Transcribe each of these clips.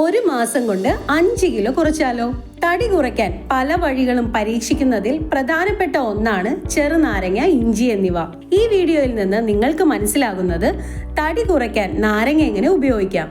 ഒരു മാസം കൊണ്ട് അഞ്ച് കിലോ കുറച്ചാലോ? തടി കുറയ്ക്കാൻ പല വഴികളും പരീക്ഷിക്കുന്നതിൽ പ്രധാനപ്പെട്ട ഒന്നാണ് ചെറുനാരങ്ങ ഇഞ്ചി എന്നിവ. ഈ വീഡിയോയിൽ നിന്ന് നിങ്ങൾക്ക് മനസ്സിലാകുന്നത് തടി കുറയ്ക്കാൻ നാരങ്ങ എങ്ങനെ ഉപയോഗിക്കാം.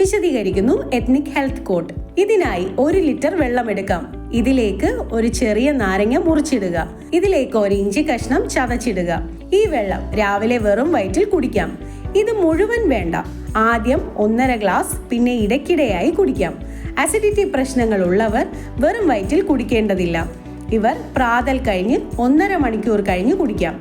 വിശദീകരിക്കുന്നു എത്നിക് ഹെൽത്ത് കോട്ട് ഇതിനായി ഒരു ലിറ്റർ വെള്ളം എടുക്കാം. ഇതിലേക്ക് ഒരു ചെറിയ നാരങ്ങ മുറിച്ചിടുക. ഇതിലേക്ക് ഒരു ഇഞ്ചി കഷ്ണം ചതച്ചിടുക. ഈ വെള്ളം രാവിലെ വെറും വയറ്റിൽ കുടിക്കാം. ഇത് മുഴുവൻ വേണ്ട. ആദ്യം ഒന്നര ഗ്ലാസ് പിന്നെ ഇടയ്ക്കിടെയായി കുടിക്കാം. അസിഡിറ്റി പ്രശ്നങ്ങൾ ഉള്ളവർ വെറും വയറ്റിൽ കുടിക്കേണ്ടതില്ല. ഇവർ പ്രാതൽ കഴിഞ്ഞ് ഒന്നര മണിക്കൂർ കഴിഞ്ഞ് കുടിക്കാം.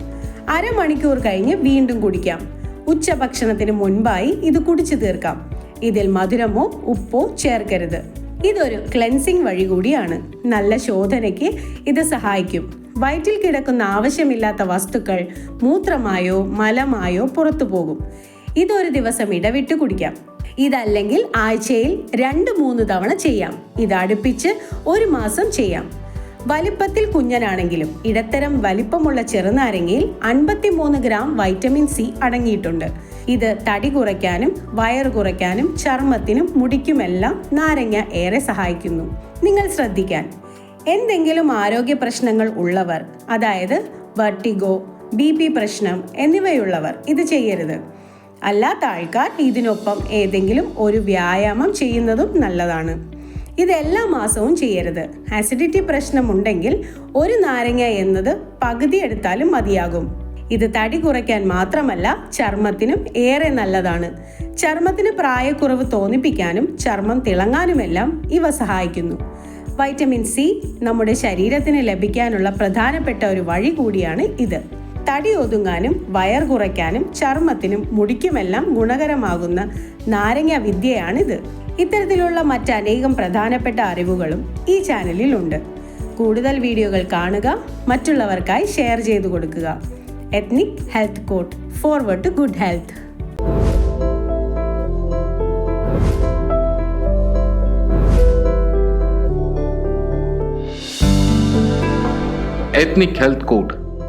അരമണിക്കൂർ കഴിഞ്ഞ് വീണ്ടും കുടിക്കാം. ഉച്ചഭക്ഷണത്തിന് മുൻപായി ഇത് കുടിച്ചു തീർക്കാം. ഇതിൽ മധുരമോ ഉപ്പോ ചേർക്കരുത്. ഇതൊരു ക്ലെൻസിങ് വഴി കൂടിയാണ്. നല്ല ശോധനയ്ക്ക് ഇത് സഹായിക്കും. വയറ്റിൽ കിടക്കുന്ന ആവശ്യമില്ലാത്ത വസ്തുക്കൾ മൂത്രമായോ മലമായോ പുറത്തു പോകും. ഇതൊരു ദിവസം ഇടവിട്ട് കുടിക്കാം. ഇതല്ലെങ്കിൽ ആഴ്ചയിൽ രണ്ട് മൂന്ന് തവണ ചെയ്യാം. ഇത് അടുപ്പിച്ച് ഒരു മാസം ചെയ്യാം. വലിപ്പത്തിൽ കുഞ്ഞനാണെങ്കിലും ഇടത്തരം വലിപ്പമുള്ള ചെറുനാരങ്ങയിൽ അൻപത്തിമൂന്ന് ഗ്രാം വൈറ്റമിൻ സി അടങ്ങിയിട്ടുണ്ട്. ഇത് തടി കുറയ്ക്കാനും വയർ കുറയ്ക്കാനും ചർമ്മത്തിനും മുടിക്കുമെല്ലാം നാരങ്ങ ഏറെ സഹായിക്കുന്നു. നിങ്ങൾ ശ്രദ്ധിക്കാൻ. എന്തെങ്കിലും ആരോഗ്യ പ്രശ്നങ്ങൾ ഉള്ളവർ അതായത് വർട്ടിഗോ ബി പി പ്രശ്നം എന്നിവയുള്ളവർ ഇത് ചെയ്യരുത്. അല്ലാത്ത ആൾക്കാർ ഇതിനൊപ്പം ഏതെങ്കിലും ഒരു വ്യായാമം ചെയ്യുന്നതും നല്ലതാണ്. ഇത് എല്ലാ മാസവും ചെയ്യരുത്. ആസിഡിറ്റി പ്രശ്നമുണ്ടെങ്കിൽ ഒരു നാരങ്ങ എന്നത് പകുതി എടുത്താലും മതിയാകും. ഇത് തടി കുറയ്ക്കാൻ മാത്രമല്ല ചർമ്മത്തിനും ഏറെ നല്ലതാണ്. ചർമ്മത്തിന് പ്രായക്കുറവ് തോന്നിപ്പിക്കാനും ചർമ്മം തിളങ്ങാനുമെല്ലാം ഇവ സഹായിക്കുന്നു. വൈറ്റമിൻ സി നമ്മുടെ ശരീരത്തിന് ലഭിക്കാനുള്ള പ്രധാനപ്പെട്ട ഒരു വഴി കൂടിയാണ് ഇത്. തടി ഒതുങ്ങാനും വയർ കുറയ്ക്കാനും ചർമ്മത്തിനും മുടിക്കുമെല്ലാം ഗുണകരമാകുന്ന നാരങ്ങ വിദ്യയാണിത്. ഇത്തരത്തിലുള്ള മറ്റനേകം പ്രധാനപ്പെട്ട അറിവുകളും ഈ ചാനലിൽ ഉണ്ട്. കൂടുതൽ വീഡിയോകൾ കാണുക മറ്റുള്ളവർക്കായി ഷെയർ ചെയ്തു കൊടുക്കുക. Ethnic health court forward to good health.